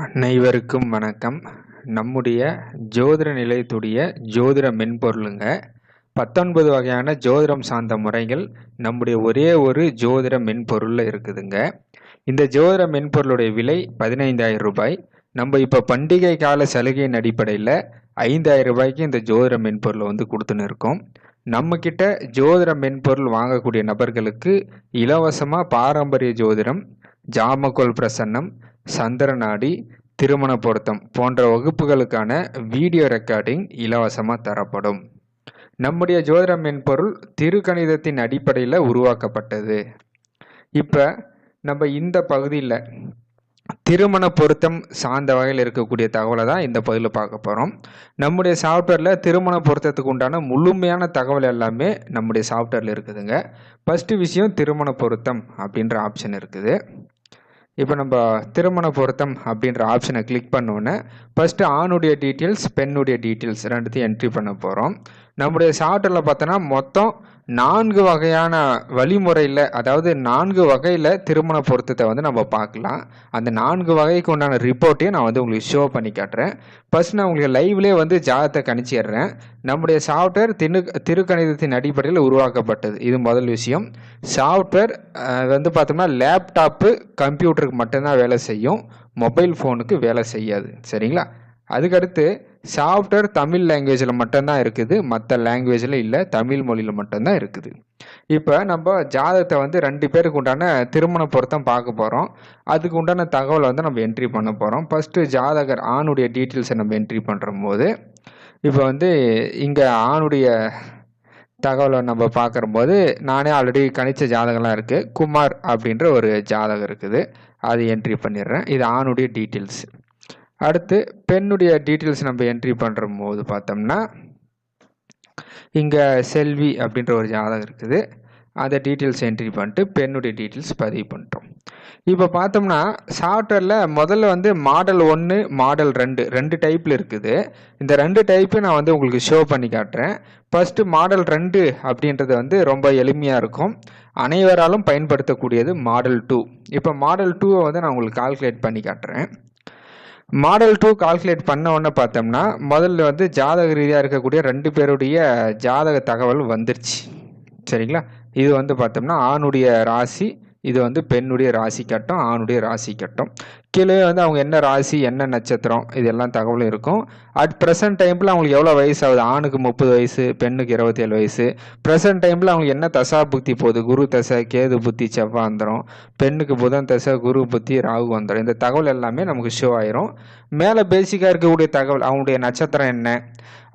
அனைவருக்கும் வணக்கம். நம்முடைய ஜோதிட நிலையத்துடைய ஜோதிட மென்பொருளுங்க. பத்தொன்பது வகையான ஜோதிடம் சார்ந்த முறைகள் நம்முடைய ஒரே ஒரு ஜோதிட மென்பொருளில் இருக்குதுங்க. இந்த ஜோதிட மென்பொருளுடைய விலை பதினைந்தாயிரம் ரூபாய். நம்ம இப்போ பண்டிகை கால சலுகையின் அடிப்படையில் ஐந்தாயிரம் ரூபாய்க்கு இந்த ஜோதிட மென்பொருளை வந்து கொடுத்துன்னு இருக்கோம். நம்மக்கிட்ட ஜோதிட மென்பொருள் வாங்கக்கூடிய நபர்களுக்கு இலவசமாக பாரம்பரிய ஜோதிடம் ஜாமக்கோல் பிரசன்னம் சந்திரநாடி திருமண பொருத்தம் போன்ற வகுப்புகளுக்கான வீடியோ ரெக்கார்டிங் இலவசமாக தரப்படும். நம்முடைய ஜோதிட மென்பொருள் திருக்கணிதத்தின் அடிப்படையில் உருவாக்கப்பட்டது. இப்போ நம்ம இந்த பகுதியில் திருமண பொருத்தம் சார்ந்த வகையில் இருக்கக்கூடிய தகவலை தான் இந்த பகுதியில் பார்க்க போகிறோம் நம்முடைய சாஃப்ட்வேரில் திருமண பொருத்தத்துக்கு உண்டான முழுமையான தகவல் எல்லாமே நம்முடைய சாஃப்ட்வேரில் இருக்குதுங்க. ஃபஸ்ட்டு விஷயம் திருமண பொருத்தம் அப்படின்ற ஆப்ஷன் இருக்குது. இப்போ நம்ம திருமண பொருத்தம் அப்படின்ற ஆப்ஷனை கிளிக் பண்ணோன்னே ஃபஸ்ட்டு ஆணுடைய டீட்டெயில்ஸ் பெண்ணுடைய டீட்டெயில்ஸ் ரெண்டுத்தையும் என்ட்ரி பண்ண போகிறோம் நம்முடைய சாப்பிட்டில் பார்த்தோன்னா மொத்தம் நான்கு வகையான வழிமுறையில் அதாவது நான்கு வகையில் திருமண பொருத்தத்தை வந்து நம்ம பார்க்கலாம். அந்த நான்கு வகைக்கு உண்டான ரிப்போர்ட்டையும் நான் வந்து உங்களுக்கு ஷோ பண்ணி காட்டுறேன். ஃபஸ்ட் நான் உங்களுக்கு லைவ்லேயே வந்து ஜாதத்தை கணிச்சிடுறேன் நம்முடைய சாஃப்ட்வேர் திரு திருக்கணிதத்தின் அடிப்படையில் உருவாக்கப்பட்டது. இது முதல் விஷயம். சாஃப்ட்வேர் வந்து பார்த்தோம்னா லேப்டாப்பு கம்ப்யூட்டருக்கு மட்டும்தான் வேலை செய்யும். மொபைல் ஃபோனுக்கு வேலை செய்யாது. சரிங்களா? அதுக்கடுத்து சாஃப்ட்வேர் தமிழ் லாங்குவேஜில் மட்டும்தான் இருக்குது. மற்ற லாங்குவேஜில் இல்லை. தமிழ் மொழியில் மட்டும்தான் இருக்குது. இப்போ நம்ம ஜாதகத்தை வந்து ரெண்டு பேருக்கு உண்டான திருமண பொருத்தம் பார்க்க போகிறோம் அதுக்கு உண்டான தகவலை வந்து நம்ம என்ட்ரி பண்ண போகிறோம் ஃபஸ்ட்டு ஜாதகர் ஆணுடைய டீட்டெயில்ஸை நம்ம என்ட்ரி பண்ணுற போது இப்போ வந்து இங்கே ஆணுடைய தகவலை நம்ம பார்க்குறம்போது நானே ஆல்ரெடி கணிச்ச ஜாதகம்லாம் இருக்குது குமார் அப்படின்ற ஒரு ஜாதகம் இருக்குது. அது என்ட்ரி பண்ணிடுறேன். இது ஆணுடைய டீட்டெயில்ஸ் அடுத்து பெண்ணுடைய டீட்டெயில்ஸ் நம்ம என்ட்ரி பண்ணுற போது பார்த்தோம்னா இங்கே செல்வி அப்படின்ற ஒரு ஜாதகம் இருக்குது. அதை டீட்டெயில்ஸ் என்ட்ரி பண்ணிட்டு பெண்ணுடைய டீட்டெயில்ஸ் பதிவு பண்ணிட்டோம். இப்போ பார்த்தோம்னா சாஃப்ட்வேரில் முதல்ல வந்து மாடல் ஒன்று மாடல் ரெண்டு ரெண்டு டைப்பில் இருக்குது. இந்த ரெண்டு டைப்பு நான் வந்து உங்களுக்கு ஷோ பண்ணி காட்டுறேன். ஃபஸ்ட்டு மாடல் ரெண்டு அப்படின்றது வந்து ரொம்ப எளிமையாக இருக்கும். அனைவராலும் பயன்படுத்தக்கூடியது மாடல் டூ இப்போ மாடல் டூவை வந்து நான் உங்களுக்கு கால்குலேட் பண்ணி காட்டுறேன். மாடல் டூ கால்குலேட் பண்ண உடனே பார்த்தோம்னா முதல்ல வந்து ஜாதக ரீதியாக இருக்கக்கூடிய ரெண்டு பேருடைய ஜாதக தகவல் வந்துருச்சு. சரிங்களா? இது வந்து பார்த்தோம்னா ஆணுடைய ராசி இது வந்து பெண்ணுடைய ராசி கட்டம் ஆணுடைய ராசி கட்டம். கீழே வந்து அவங்க என்ன ராசி என்ன நட்சத்திரம் இதெல்லாம் தகவலும் இருக்கும். அட் ப்ரெசன்ட் டைமில் அவங்களுக்கு எவ்வளோ வயசு ஆகுது ஆணுக்கு முப்பது வயசு பெண்ணுக்கு இருபத்தேழு வயசு. ப்ரெசன்ட் டைமில் அவங்களுக்கு என்ன தசா புத்தி போகுது? குரு தசை கேது புத்தி செவ்வாய் வந்துடும் பெண்ணுக்கு புதன் தசை குரு புத்தி ராகு வந்துடும் இந்த தகவல் எல்லாமே நமக்கு ஷோ ஆயிரும். மேலே பேசிக்காக இருக்கக்கூடிய தகவல் அவங்களுடைய நட்சத்திரம் என்ன?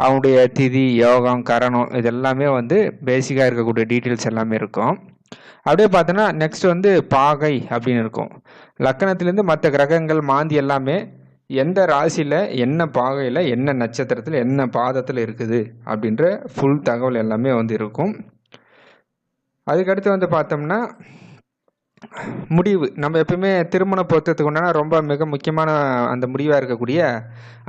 அவங்களுடைய திதி யோகம் கரணம் இது எல்லாமே வந்து பேசிக்காக இருக்கக்கூடிய டீட்டெயில்ஸ் எல்லாமே இருக்கும். அப்படியே பார்த்தோன்னா நெக்ஸ்ட் வந்து பாகை அப்படின்னு இருக்கும். லக்கணத்துலேருந்து மற்ற கிரகங்கள் மாந்தி எல்லாமே எந்த ராசியில் என்ன பாகையில் என்ன நட்சத்திரத்தில் என்ன பாதத்தில் இருக்குது அப்படின்ற ஃபுல் தகவல் எல்லாமே வந்து இருக்கும். அதுக்கடுத்து வந்து பார்த்தோம்னா முடிவு. நம்ம எப்பவுமே திருமண பொருத்தத்துக்கு உண்டான ரொம்ப மிக முக்கியமான அந்த முடிவாக இருக்கக்கூடிய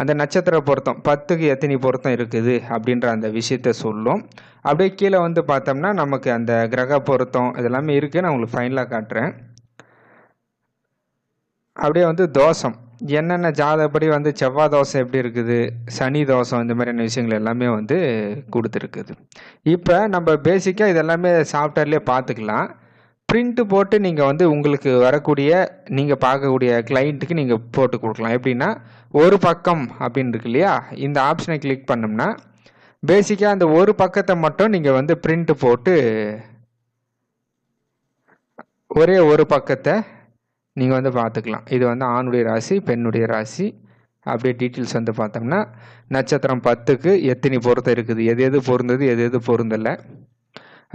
அந்த நட்சத்திர பொருத்தம் பத்துக்கு எத்தனை பொருத்தம் இருக்குது அப்படின்ற அந்த விஷயத்த சொல்லும். அப்படியே கீழே வந்து பார்த்தோம்னா நமக்கு அந்த கிரக பொருத்தம் இதெல்லாமே இருக்குது நான் உங்களுக்கு ஃபைனலாக காட்டுறேன். அப்படியே வந்து தோஷம். என்னென்ன ஜாதப்படி வந்து செவ்வாய் தோசை எப்படி இருக்குது சனி தோசம் இந்த மாதிரியான விஷயங்கள் எல்லாமே வந்து கொடுத்துருக்குது. இப்போ நம்ம பேசிக்காக இதெல்லாமே சாஃப்ட்வேர்லேயே பார்த்துக்கலாம். பிரிண்ட்டு போட்டு நீங்கள் வந்து உங்களுக்கு வரக்கூடிய நீங்கள் பார்க்கக்கூடிய கிளைண்ட்டுக்கு நீங்கள் போட்டு கொடுக்கலாம். எப்படின்னா ஒரு பக்கம் அப்படின்னு இருக்கு இல்லையா? இந்த ஆப்ஷனை கிளிக் பண்ணோம்னா பேசிக்காக அந்த ஒரு பக்கத்தை மட்டும் நீங்கள் வந்து பிரிண்ட் போட்டு ஒரே ஒரு பக்கத்தை நீங்கள் வந்து பார்த்துக்கலாம். இது வந்து ஆணுடைய ராசி பெண்ணுடைய ராசி. அப்படியே டீட்டெயில்ஸ் வந்து பார்த்தோம்னா நட்சத்திரம் பத்துக்கு எத்தனை பொருத்தம் இருக்குது? எது எது பொருந்தது எது எது பொருந்தலை?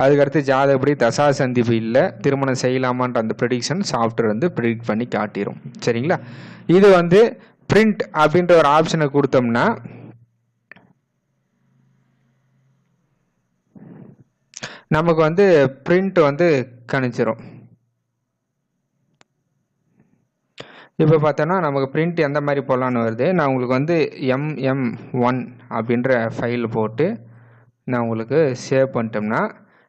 அதுக்கடுத்து ஜாதகப்படி தசா சந்திப்பு இல்லை திருமணம் செய்யலாமான்ற அந்த ப்ரெடிக்ஷன் சாஃப்ட்வேர் வந்து ப்ரிடிக்ட் பண்ணி காட்டிடும் சரிங்களா? இது வந்து பிரிண்ட் அப்படின்ற ஒரு ஆப்ஷனை கொடுத்தோம்னா நமக்கு வந்து பிரிண்ட் வந்து கணிச்சிரும். இப்போ பார்த்தோன்னா நமக்கு பிரிண்ட் எந்த மாதிரி போடலான்னு வருது? நான் உங்களுக்கு வந்து எம்எம் ஒன் அப்படின்ற ஃபைல் போட்டு நான் உங்களுக்கு சேவ் பண்ணிட்டோம்னா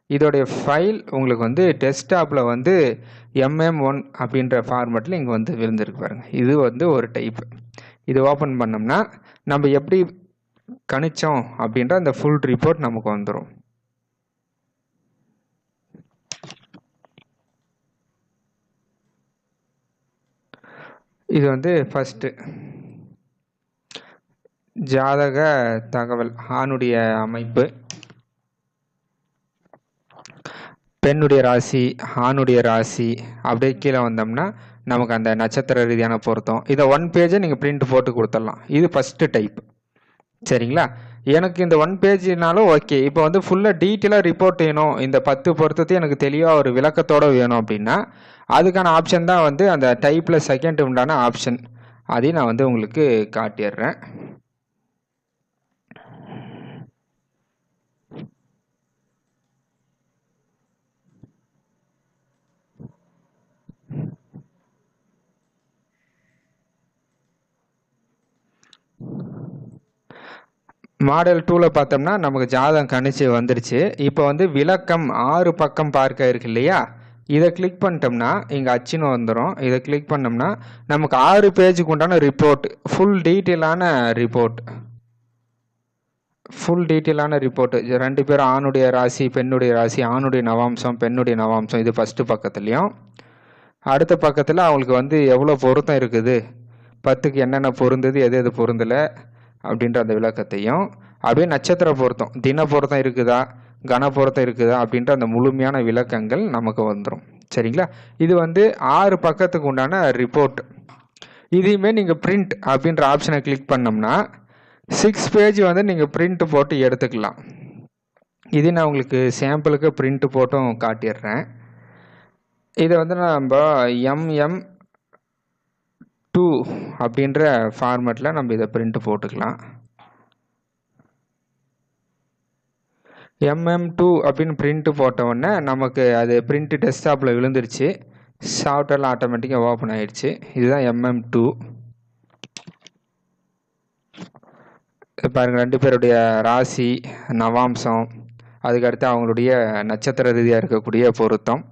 இதோடைய ஃபைல் உங்களுக்கு வந்து டெஸ்க்டாப்பில் வந்து எம்எம் ஒன் அப்படின்ற ஃபார்மேட்டில் இங்கே வந்து விழுந்திருக்கு பாருங்கள் இது வந்து ஒரு டைப் இது ஓப்பன் பண்ணோம்னா நம்ம எப்படி கணிச்சோம் அப்படின்ற அந்த ஃபுல் ரிப்போர்ட் நமக்கு வந்துடும் இது வந்து ஃபஸ்ட்டு ஜாதக தகவல் ஆணுடைய அமைப்பு. பெண்ணுடைய ராசி ஆணுடைய ராசி அப்படியே கீழே வந்தோம்னா நமக்கு அந்த நட்சத்திர ரீதியான பொருத்தம். இதை ஒன் பேஜை நீங்கள் பிரிண்ட் போட்டு கொடுத்துடலாம். இது ஃபஸ்ட்டு டைப் சரிங்களா? எனக்கு இந்த ஒன் பேஜ்னாலும் ஓகே இப்போ வந்து ஃபுல்லாக டீட்டெயிலாக ரிப்போர்ட் வேணும். இந்த பத்து பொருத்தத்தையும் எனக்கு தெளிவாக ஒரு விளக்கத்தோடு வேணும் அப்படின்னா அதுக்கான ஆப்ஷன் தான் வந்து அந்த டைப்பில் செகண்ட் உண்டான ஆப்ஷன் அதையும் நான் வந்து உங்களுக்கு காட்டிடுறேன். மாடல் டூவில் பார்த்தோம்னா நமக்கு ஜாதகம் கணிச்சு வந்துருச்சு. இப்போ வந்து விளக்கம் ஆறு பக்கம் பார்க்க இருக்கு இல்லையா? இதை கிளிக் பண்ணிட்டோம்னா இங்கே அச்சுன்னு வந்துடும் இதை கிளிக் பண்ணோம்னா நமக்கு ஆறு பேஜுக்கு உண்டான ரிப்போர்ட் ஃபுல் டீட்டெயிலான ரிப்போர்ட் ஃபுல் டீட்டெயிலான ரிப்போர்ட் ரெண்டு பேரும் ஆணுடைய ராசி பெண்ணுடைய ராசி ஆணுடைய நவாம்சம் பெண்ணுடைய நவாம்சம் இது ஃபஸ்ட்டு பக்கத்துலேயும். அடுத்த பக்கத்தில் அவங்களுக்கு வந்து எவ்வளோ பொருத்தம் இருக்குது? பத்துக்கு என்னென்ன பொருந்தது எது எது பொருந்தலை? அப்படின்ற அந்த விளக்கத்தையும் அப்படியே நட்சத்திர பொருத்தம் தின பொருத்தம் இருக்குதா கன பொருத்தம் இருக்குதா அப்படின்ற அந்த முழுமையான விளக்கங்கள் நமக்கு வந்துடும் சரிங்களா? இது வந்து ஆறு பக்கத்துக்கு உண்டான ரிப்போர்ட் இதையுமே நீங்கள் பிரிண்ட் அப்படின்ற ஆப்ஷனை கிளிக் பண்ணோம்னா சிக்ஸ் பேஜ் வந்து நீங்கள் பிரிண்ட் போட்டு எடுத்துக்கலாம். இது நான் உங்களுக்கு சாம்பிளுக்கு பிரிண்ட் போட்டும் காட்டிடுறேன். இதை வந்து நம்ம எம்எம் டூ அப்படின்ற ஃபார்மேட்டில் நம்ம இதை பிரிண்ட் போட்டுக்கலாம். எம்எம் டூ அப்படின்னு பிரிண்ட் போட்ட உடனே நமக்கு அது பிரிண்ட்டு டெஸ்க்டாப்பில் விழுந்துருச்சு. சாஃப்ட்வேர்லாம் ஆட்டோமேட்டிக்காக ஓப்பன் ஆயிடுச்சு. இதுதான் எம்எம் டூ பாருங்கள் ரெண்டு பேருடைய ராசி நவாம்சம் அதுக்கடுத்து அவங்களுடைய நட்சத்திர ரீதியாக இருக்கக்கூடிய பொருத்தம்.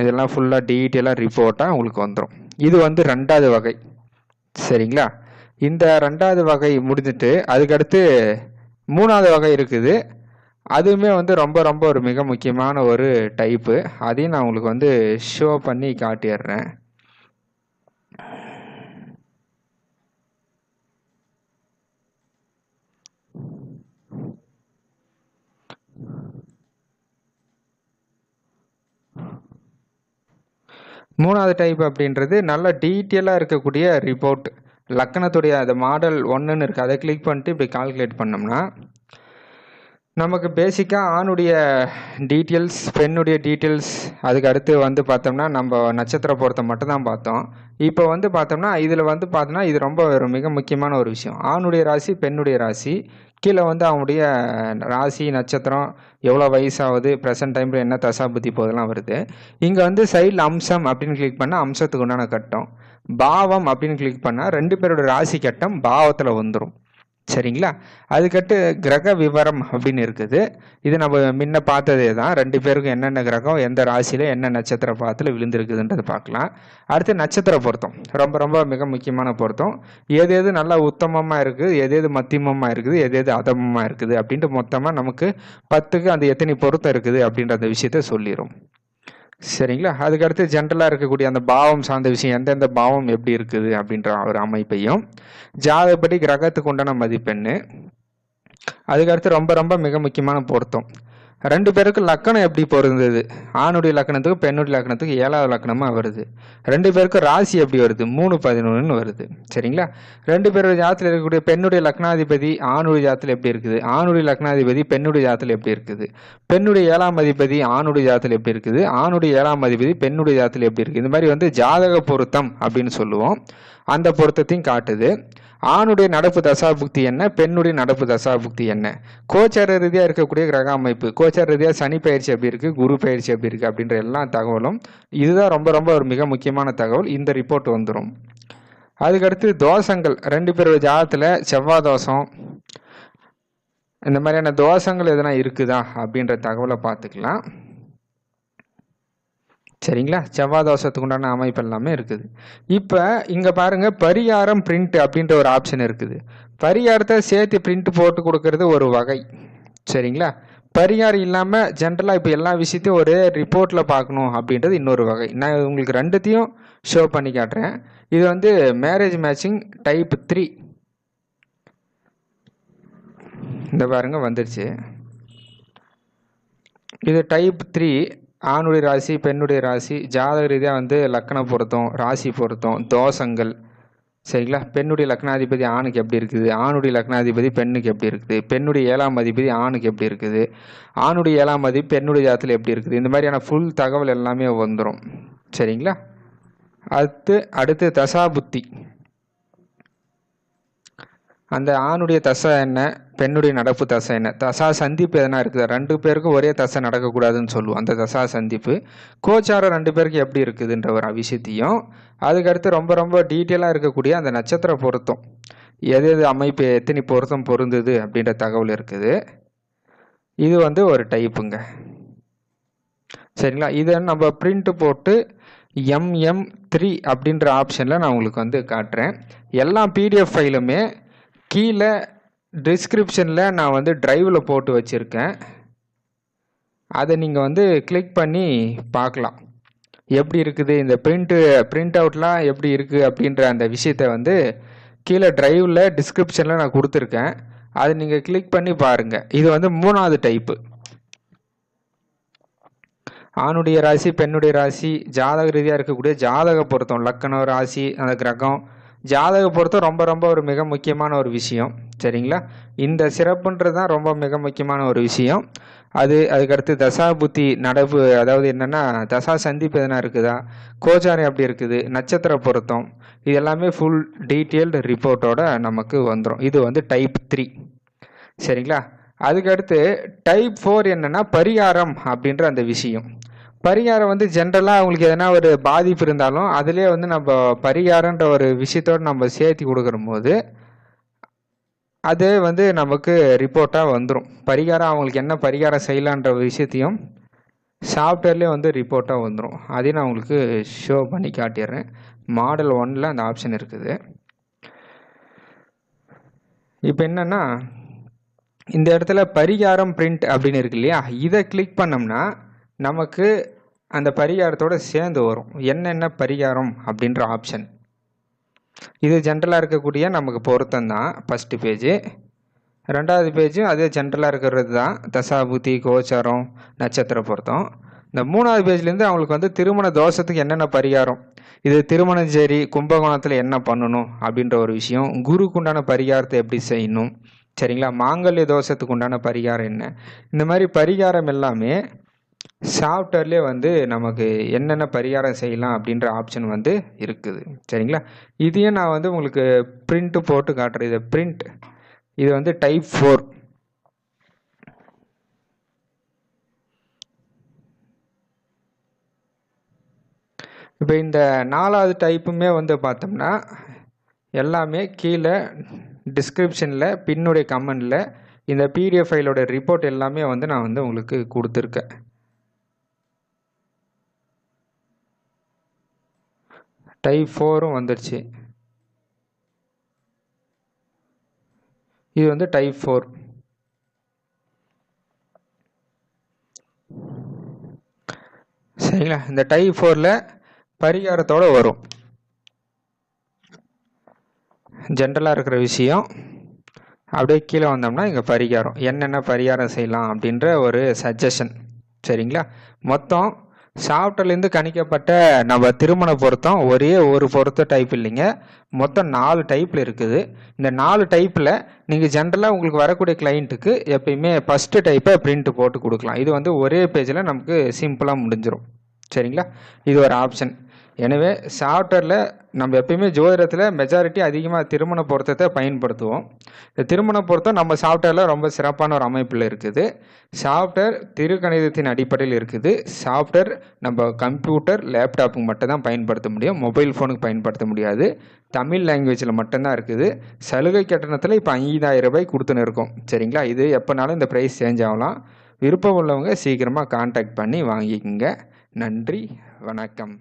இதெல்லாம் ஃபுல்லாக டீட்டெயிலாக ரிப்போர்ட்டாக உங்களுக்கு வந்துடும் இது வந்து ரெண்டாவது வகை. சரிங்களா? இந்த ரெண்டாவது வகை முடிஞ்சிட்டு அதுக்கடுத்து மூணாவது வகை இருக்குது. அதுவுமே வந்து ரொம்ப ரொம்ப ஒரு மிக முக்கியமான ஒரு டைப்பு அதையும் நான் உங்களுக்கு வந்து ஷோ பண்ணி காட்டிடுறேன். மூணாவது டைப் அப்படின்றது நல்ல டீட்டெயிலாக இருக்கக்கூடிய ரிப்போர்ட் லக்கணத்துடைய அந்த மாடல் ஒன்றுன்னு இருக்குது அதை கிளிக் பண்ணிட்டு இப்படி கால்குலேட் பண்ணோம்னா நமக்கு பேசிக்காக ஆணுடைய டீட்டெயில்ஸ் பெண்ணுடைய டீட்டெயில்ஸ் அதுக்கு அடுத்து வந்து பார்த்தோம்னா நம்ம நட்சத்திர பொருத்தை மட்டும்தான் பார்த்தோம். இப்போ வந்து பார்த்தோம்னா இதில் வந்து பார்த்தோம்னா இது ரொம்ப மிக முக்கியமான ஒரு விஷயம். ஆணுடைய ராசி பெண்ணுடைய ராசி. கீழே வந்து அவனுடைய ராசி நட்சத்திரம் எவ்வளோ வயசாகுது ப்ரெசன்ட் டைமில் என்ன தசாபுத்தி போதெல்லாம் வருது. இங்கே வந்து சைடில் அம்சம் அப்படின்னு கிளிக் பண்ணால் அம்சத்துக்கு உண்டான கட்டம். பாவம் அப்படின்னு கிளிக் பண்ணால் ரெண்டு பேரோட ராசி கட்டம் பாவத்தில் வந்துடும் சரிங்களா? அதுக்கட்டு கிரக விவரம் அப்படின்னு இருக்குது. இது நம்ம முன்ன பார்த்ததே தான். ரெண்டு பேருக்கும் என்னென்ன கிரகம் எந்த ராசியில் என்ன நட்சத்திர பாதத்தில் விழுந்திருக்குதுன்றது பார்க்கலாம். அடுத்து நட்சத்திர பொருத்தம். ரொம்ப ரொம்ப மிக முக்கியமான பொருத்தம். எது எது நல்லா உத்தமமாக இருக்குது எது எது மத்தியமமாக இருக்குது எது எது அதமமாக இருக்குது அப்படின்ட்டு மொத்தமாக நமக்கு பத்துக்கு அந்த எத்தனை பொருத்தம் இருக்குது அப்படின்ற அந்த விஷயத்த சொல்லிடும் சரிங்களா? அதுக்கடுத்து ஜென்ரலாக இருக்கக்கூடிய அந்த பாவம் சார்ந்த விஷயம் எந்தெந்த பாவம் எப்படி இருக்குது அப்படின்ற ஒரு அமைப்பையும் ஜாதகப்படி கிரகத்துக்கு உண்டான மதிப்பெண்ணு. அதுக்கடுத்து ரொம்ப ரொம்ப மிக முக்கியமான பொருத்தம். ரெண்டு பேருக்கும் லக்கணம் எப்படி பொருந்தது? ஆணுடைய லக்கணத்துக்கு பெண்ணுடைய லக்கணத்துக்கு ஏழாவது லக்கணமாக வருது. ரெண்டு பேருக்கும் ராசி எப்படி வருது? மூணு பதினொன்றுன்னு வருது. சரிங்களா? ரெண்டு பேருடைய ஜாத்தில் இருக்கக்கூடிய பெண்ணுடைய லக்னாதிபதி ஆணுடைய ஜாத்தில் எப்படி இருக்குது? ஆணுடைய லக்னாதிபதி பெண்ணுடைய ஜாத்தில் எப்படி இருக்குது? பெண்ணுடைய ஏழாம் அதிபதி ஆணுடைய ஜாத்தில் எப்படி இருக்குது? ஆணுடைய ஏழாம் அதிபதி பெண்ணுடைய ஜாத்தில் எப்படி இருக்குது? இந்த மாதிரி வந்து ஜாதக பொருத்தம் அப்படின்னு சொல்லுவோம். அந்த பொருத்தத்தையும் காட்டுது. ஆணுடைய நடப்பு தசாபுக்தி என்ன? பெண்ணுடைய நடப்பு தசாபுக்தி என்ன? கோச்சார ரீதியாக இருக்கக்கூடிய கிரக அமைப்பு. கோச்சார ரீதியாக சனி பயிற்சி எப்படி இருக்குது குரு பயிற்சி எப்படி இருக்குது அப்படின்ற எல்லா தகவலும் இதுதான் ரொம்ப ரொம்ப ஒரு மிக முக்கியமான தகவல். இந்த ரிப்போர்ட் வந்துடும் அதுக்கடுத்து தோஷங்கள். ரெண்டு பேரோட ஜாதத்தில் செவ்வாய் தோஷம். இந்த மாதிரியான தோஷங்கள் எதனா இருக்குதா? அப்படின்ற தகவலை பார்த்துக்கலாம். சரிங்களா? செவ்வாய் தோஷத்துக்கு உண்டான அமைப்பு எல்லாமே இருக்குது. இப்போ இங்கே பாருங்கள் பரிகாரம் பிரிண்ட் அப்படின்ற ஒரு ஆப்ஷன் இருக்குது. பரிகாரத்தை சேர்த்து பிரிண்ட் போட்டு கொடுக்கறது ஒரு வகை. சரிங்களா? பரிகாரம் இல்லாமல் ஜென்ரலாக இப்போ எல்லா விஷயத்தையும் ஒரே ரிப்போர்ட்டில் பார்க்கணும் அப்படின்றது இன்னொரு வகை. நான் உங்களுக்கு ரெண்டுத்தையும் ஷோ பண்ணி காட்டுறேன். இது வந்து மேரேஜ் மேட்சிங் டைப் த்ரீ இந்த பாருங்க வந்துருச்சு. இது டைப் த்ரீ ஆணுடைய ராசி பெண்ணுடைய ராசி ஜாதக ரீதியாக வந்து லக்கண பொருத்தம் ராசி பொருத்தம் தோஷங்கள். சரிங்களா? பெண்ணுடைய லக்னாதிபதி ஆணுக்கு எப்படி இருக்குது? ஆணுடைய லக்னாதிபதி பெண்ணுக்கு எப்படி இருக்குது? பெண்ணுடைய ஏழாம் அதிபதி ஆணுக்கு எப்படி இருக்குது? ஆணுடைய ஏழாம் அதிபதி பெண்ணுடைய ஜாதத்தில் எப்படி இருக்குது? இந்த மாதிரியான ஃபுல் தகவல் எல்லாமே வந்துடும் சரிங்களா? அடுத்து அடுத்து தசாபுத்தி. அந்த ஆணுடைய தசை என்ன? பெண்ணுடைய நடப்பு தசை என்ன? தசா சந்திப்பு எதனா இருக்குது? ரெண்டு பேருக்கும் ஒரே தசை நடக்கக்கூடாதுன்னு சொல்லுவோம். அந்த தசா சந்திப்பு. கோச்சாரம் ரெண்டு பேருக்கு எப்படி இருக்குதுன்ற ஒரு விஷயத்தையும் அதுக்கடுத்து ரொம்ப ரொம்ப டீட்டெயிலாக இருக்கக்கூடிய அந்த நட்சத்திர பொருத்தம். எது எது அமைப்பு எத்தனை பொருத்தம் பொருந்துது அப்படின்ற தகவல் இருக்குது. இது வந்து ஒரு டைப்புங்க சரிங்களா? இதை நம்ம பிரிண்ட் போட்டு எம்எம் த்ரீ அப்படின்ற ஆப்ஷனில் நான் உங்களுக்கு வந்து காட்டுறேன். எல்லா பிடிஎஃப் ஃபைலுமே கீழே டிஸ்கிரிப்ஷனில் நான் வந்து ட்ரைவில் போட்டு வச்சுருக்கேன். அதை நீங்கள் வந்து கிளிக் பண்ணி பார்க்கலாம். எப்படி இருக்குது? இந்த பிரிண்ட்டு பிரிண்ட் அவுட்லாம் எப்படி இருக்குது அப்படின்ற அந்த விஷயத்தை வந்து கீழே ட்ரைவில் டிஸ்கிரிப்ஷனில் நான் கொடுத்துருக்கேன். அதை நீங்கள் கிளிக் பண்ணி பாருங்கள் இது வந்து மூணாவது டைப்பு ஆணுடைய ராசி பெண்ணுடைய ராசி ஜாதக ரீதியாக இருக்கக்கூடிய ஜாதக பொருத்தம் லக்கணம் ராசி அந்த கிரகம். ஜாதக பொருத்தம் ரொம்ப ரொம்ப ஒரு மிக முக்கியமான ஒரு விஷயம். சரிங்களா? இந்த சிறப்புன்றது தான் ரொம்ப மிக முக்கியமான ஒரு விஷயம். அது அதுக்கடுத்து தசா புத்தி நடப்பு அதாவது என்னென்னா தசா சந்திப்பு எதனா இருக்குதா? கோச்சாரம் எப்படி இருக்குது? நட்சத்திர பொருத்தம். இது எல்லாமே ஃபுல் டீட்டெயில்டு ரிப்போர்ட்டோட நமக்கு வந்துடும் இது வந்து டைப் த்ரீ சரிங்களா? அதுக்கடுத்து டைப் ஃபோர் என்னென்னா பரிகாரம் அப்படின்ற அந்த விஷயம். பரிகாரம் வந்து ஜென்ரலாக அவங்களுக்கு எதனா ஒரு பாதிப்பு இருந்தாலும் அதுலேயே வந்து நம்ம பரிகாரன்ற ஒரு விஷயத்தோடு நம்ம சேர்த்து கொடுக்குற போது அது வந்து நமக்கு ரிப்போர்ட்டாக வந்துடும் பரிகாரம் அவங்களுக்கு என்ன பரிகாரம் செய்யலான்ற விஷயத்தையும் சாஃப்ட்வேர்லேயே வந்து ரிப்போர்ட்டாக வந்துடும் அதையும் நான் உங்களுக்கு ஷோ பண்ணி காட்டிடுறேன். மாடல் ஒன்னில் அந்த ஆப்ஷன் இருக்குது. இப்போ என்னென்னா இந்த இடத்துல பரிகாரம் பிரிண்ட் அப்படின்னு இருக்கு இல்லையா? இதை கிளிக் பண்ணோம்னா நமக்கு அந்த பரிகாரத்தோட சேர்ந்து வரும். என்னென்ன பரிகாரம் அப்படின்ற ஆப்ஷன் இது ஜென்ரலாக இருக்கக்கூடிய நமக்கு பொருத்தம் தான் ஃபஸ்ட்டு பேஜு ரெண்டாவது பேஜும் அதே ஜென்ரலாக இருக்கிறது தான் தசாபுத்தி கோச்சாரம் நட்சத்திர பொருத்தம். இந்த மூணாவது பேஜ்லேருந்து அவங்களுக்கு வந்து திருமண தோஷத்துக்கு என்னென்ன பரிகாரம்? இது திருமணம் சரி கும்பகோணத்தில் என்ன பண்ணணும் அப்படின்ற ஒரு விஷயம். குருக்கு உண்டான பரிகாரத்தை எப்படி செய்யணும்? சரிங்களா? மாங்கல்ய தோஷத்துக்கு உண்டான பரிகாரம் என்ன? இந்த மாதிரி பரிகாரம் எல்லாமே சாஃப்ட்வேர்லேயே வந்து நமக்கு என்னென்ன பரிகாரம் செய்யலாம் அப்படின்ற ஆப்ஷன் வந்து இருக்குது. சரிங்களா? இதையும் நான் வந்து உங்களுக்கு பிரிண்ட்டு போட்டு காட்டுறேன். இது பிரிண்ட் இது வந்து டைப் ஃபோர் இப்போ இந்த நாலாவது டைப்புமே வந்து பார்த்தோம்னா எல்லாமே கீழே டிஸ்கிரிப்ஷனில் பின்னுடைய கமெண்டில் இந்த பிடிஎஃப் ஃபைலோட ரிப்போர்ட் எல்லாமே வந்து நான் வந்து உங்களுக்கு கொடுத்துருக்கேன். டைப் ஃபோரும் வந்துடுச்சு. இது வந்து டைப் ஃபோர் சரிங்களா? இந்த டைப் ஃபோரில் பரிகாரத்தோடு வரும். ஜென்ரலாக இருக்கிற விஷயம் அப்படியே கீழே வந்தோம்னா இங்கே பரிகாரம். என்னென்ன பரிகாரம் செய்யலாம் அப்படின்ற ஒரு சஜஷன் சரிங்களா? மொத்தம் சாப்பிட்டலேருந்து கணிக்கப்பட்ட நம்ம திருமண பொருத்தம் ஒரே ஒரு பொருத்த டைப் இல்லைங்க. மொத்தம் நாலு டைப்பில் இருக்குது. இந்த நாலு டைப்பில் நீங்கள் ஜென்ரலாக உங்களுக்கு வரக்கூடிய கிளைண்ட்டுக்கு எப்பயுமே ஃபஸ்ட்டு டைப்பை பிரிண்ட் போட்டு கொடுக்கலாம். இது வந்து ஒரே பேஜில் நமக்கு சிம்பிளாக முடிஞ்சிடும் சரிங்களா? இது ஒரு ஆப்ஷன் எனவே சாஃப்ட்வேரில் நம்ம எப்பயுமே ஜோதிடத்தில் மெஜாரிட்டி அதிகமாக திருமண பொருத்தத்தை பயன்படுத்துவோம். இந்த திருமண பொருத்தம் நம்ம சாஃப்ட்வேரில் ரொம்ப சிறப்பான ஒரு அமைப்பில் இருக்குது. சாஃப்ட்வேர் திருக்கணிதத்தின் அடிப்படையில் இருக்குது. சாஃப்ட்வேர் நம்ம கம்ப்யூட்டர் லேப்டாப்புக்கு மட்டும் தான் பயன்படுத்த முடியும். மொபைல் ஃபோனுக்கு பயன்படுத்த முடியாது. தமிழ் லாங்குவேஜில் மட்டும்தான் இருக்குது. சலுகை கட்டணத்தில் இப்போ ஐந்தாயிரம் ரூபாய் கொடுத்துன்னு இருக்கோம். சரிங்களா? இது எப்போனாலும் இந்த ப்ரைஸ் சேஞ்ச் ஆகலாம். விருப்பம் உள்ளவங்க சீக்கிரமாக காண்டாக்ட் பண்ணி வாங்கிக்கோங்க. நன்றி. வணக்கம்.